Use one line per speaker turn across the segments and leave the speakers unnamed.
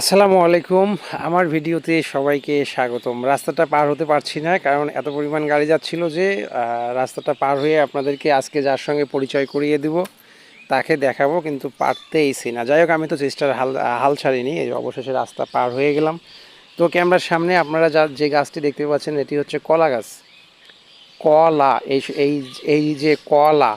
আসসালামু আলাইকুম। আমার ভিডিওতে সবাইকে স্বাগতম। রাস্তাটা পার হতে পারছি না, কারণ এত পরিমাণ গাড়ি যাচ্ছিল যে রাস্তাটা পার হয়ে আপনাদেরকে আজকে যার সঙ্গে পরিচয় করিয়ে দিব, তাকে দেখাবো, কিন্তু পারতেইছি না। যাই হোক, আমি তো চেষ্টার হাল হাল ছাড়িনি অবশেষে রাস্তা পার হয়ে গেলাম। তো ক্যামেরার সামনে আপনারা যা, যে গাছটি দেখতে পাচ্ছেন, এটি হচ্ছে কলা গাছ। কলা, এই এই যে কলা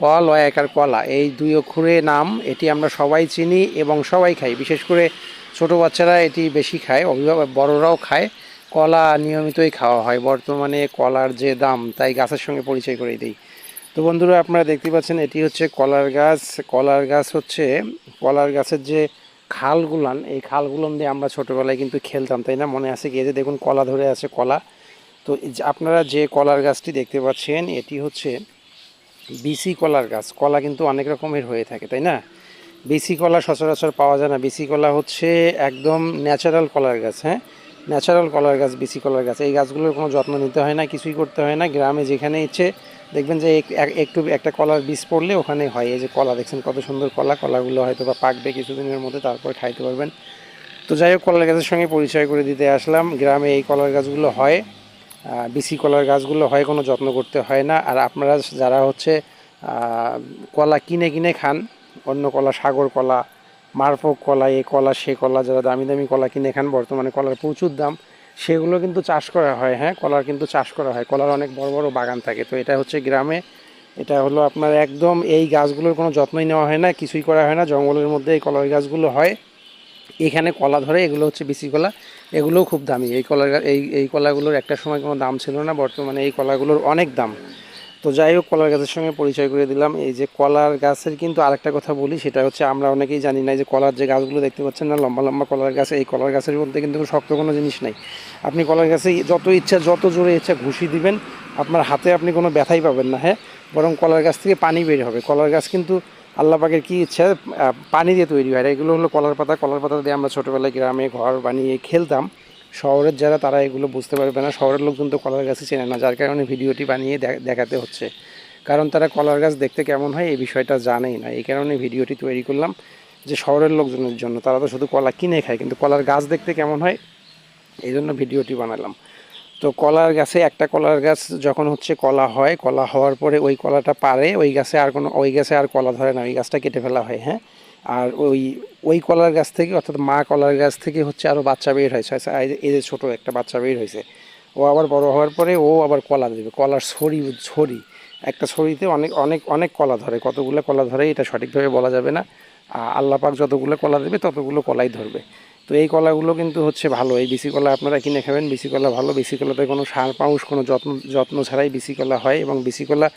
ক লয় একার কলা, এই দুই অক্ষরে নাম, এটি আমরা সবাই চিনি এবং সবাই খাই। বিশেষ করে ছোট বাচ্চারা এটি বেশি খায়, অভিভাবক, বড়রাও খায়। কলা নিয়মিতই খাওয়া হয়। বর্তমানে কলার যে দাম, তাই গাছের সঙ্গে পরিচয় করে দিই। তো বন্ধুরা, আপনারা দেখতে পাচ্ছেন, এটি হচ্ছে কলার গাছ। কলার গাছ হচ্ছে, কলার গাছের যে খালগুলান, এই খালগুলোন দিয়ে আমরা ছোটোবেলায় কিন্তু খেলতাম, তাই না? মনে আছে কি? যে দেখুন, কলা ধরে আছে, কলা। তো আপনারা যে কলার গাছটি দেখতে পাচ্ছেন, এটি হচ্ছে বিসি কলার গাছ। কলা কিন্তু অনেক রকমের হয়ে থাকে, তাই না? বিসি কলা সচরাচর পাওয়া যায় না। বিসি কলা হচ্ছে একদম ন্যাচারাল কলার গাছ হ্যাঁ? ন্যাচারাল কলার গাছ, বিসি কলার গাছ। এই গাছগুলোর কোনো যত্ন নিতে হয় না, কিছুই করতে হয় না। গ্রামে যেখানে ইচ্ছে দেখবেন যে এক- এক- একটু, একটা কলার বীজ পড়লে ওখানে হয়। এই যে কলা, দেখছেন কত সুন্দর কলা। কলাগুলো হয়তো বা পাকবে কিছুদিনের মধ্যে, তারপর খাইতে পারবেন। তো যাই হোক, কলার গাছের সঙ্গে পরিচয় করে দিতে আসলাম। গ্রামে এই কলার গাছগুলো হয়। বিসি কলার গাছগুলো হয়, কোনো যত্ন করতে হয় না। আর আপনারা যারা হচ্ছে কলা কিনে কিনে খান অন্য কলা, সাগর কলা, মারফক কলা, এ কলা, সে কলা, যারা দামি দামি কলা কিনে খান বর্তমানে কলার প্রচুর দাম, সেগুলো কিন্তু চাষ করা হয় হ্যাঁ? কলার কিন্তু চাষ করা হয়। কলার অনেক বড় বড় বাগান থাকে। তো এটা হচ্ছে গ্রামে, এটা হলো আপনার একদম এই গাছগুলোর কোনো যত্নই নেওয়া হয় না, কিছুই করা হয় না। জঙ্গলের মধ্যে এই কলার গাছগুলো হয়। এখানে কলা ধরে, এগুলো হচ্ছে বিসি কলা, এগুলোও খুব দামি। এই কলার এই এই কলাগুলোর একটা সময় কোনো দাম ছিল না, বর্তমানে এই কলাগুলোর অনেক দাম। তো যাই হোক, কলার গাছের সঙ্গে পরিচয় করে দিলাম। এই যে কলার গাছের কিন্তু আরেকটা কথা বলি, সেটা হচ্ছে আমরা অনেকেই জানি না যে কলার যে গাছগুলো দেখতে পাচ্ছেন না, লম্বা লম্বা কলার গাছ, এই কলার গাছের মধ্যে কিন্তু শক্ত কোনো জিনিস নাই। আপনি কলার গাছে যত ইচ্ছা, যত জোরে ইচ্ছা ঘুষি দিবেন, আপনার হাতে আপনি কোনো ব্যথাই পাবেন না হ্যাঁ? বরং কলার গাছ থেকে পানি বের হবে। কলার গাছ কিন্তু আল্লাহ পাকের কী ইচ্ছা পানি দিয়ে তৈরি হয়। এগুলো হলো কলার পাতা। কলার পাতা দিয়ে আমরা ছোটোবেলায় গ্রামে ঘর বানিয়ে খেলতাম। শহরের যারা, তারা এগুলো বুঝতে পারবে না। শহরের লোকজন তো কলার গাছই চেনে না, যার কারণে ভিডিওটি বানিয়ে দেখাতে হচ্ছে। কারণ তারা কলার গাছ দেখতে কেমন হয়, এই বিষয়টা জানেই না। এই কারণে ভিডিওটি তৈরি করলাম যে শহরের লোকজনের জন্য। তারা তো শুধু কলা কিনে খায়, কিন্তু কলার গাছ দেখতে কেমন হয়, এই জন্য ভিডিওটি বানালাম। তো কলার গাছে, একটা কলার গাছ যখন হচ্ছে কলা হয়, কলা হওয়ার পরে ওই কলাটা পারে, ওই গাছে আর কোনো, ওই গাছে আর কলা ধরে না, ওই গাছটা কেটে ফেলা হয় হ্যাঁ? আর ওই ওই কলার গাছ থেকে অর্থাৎ মা কলার গাছ থেকে হচ্ছে আরও বাচ্চা বের হয়েছে। আচ্ছা, এই যে- ছোটো একটা বাচ্চা বের হয়েছে ও আবার বড় হওয়ার পরে ও আবার কলা দেবে। কলার ছড়ি ছড়ি একটা ছড়িতে অনেক অনেক অনেক কলা ধরে কতগুলো কলা ধরে এটা সঠিকভাবে বলা যাবে না। আ- আল্লাহ পাক যতগুলো কলা দেবে ততগুলো কলাই ধরবে। তো এই কলাগুলো কিন্তু হচ্ছে ভালো। এই বিসি কলা আপনারা কিনে খাবেন বিসি কলা ভালো। বিসি কলাতে কোনো সার পাউস কোনো যত্ন যত্ন ছাড়াই বিসি কলা হয় এবং বিসি কলা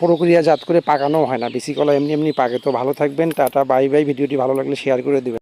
প্রক্রিয়াজাত করে পাকানো হয় না। বেশি কলা এমনি এমনি পাকে। তো ভালো থাকবেন, টাটা, বাই বাই। ভিডিওটি ভালো লাগলে শেয়ার করে দেবেন।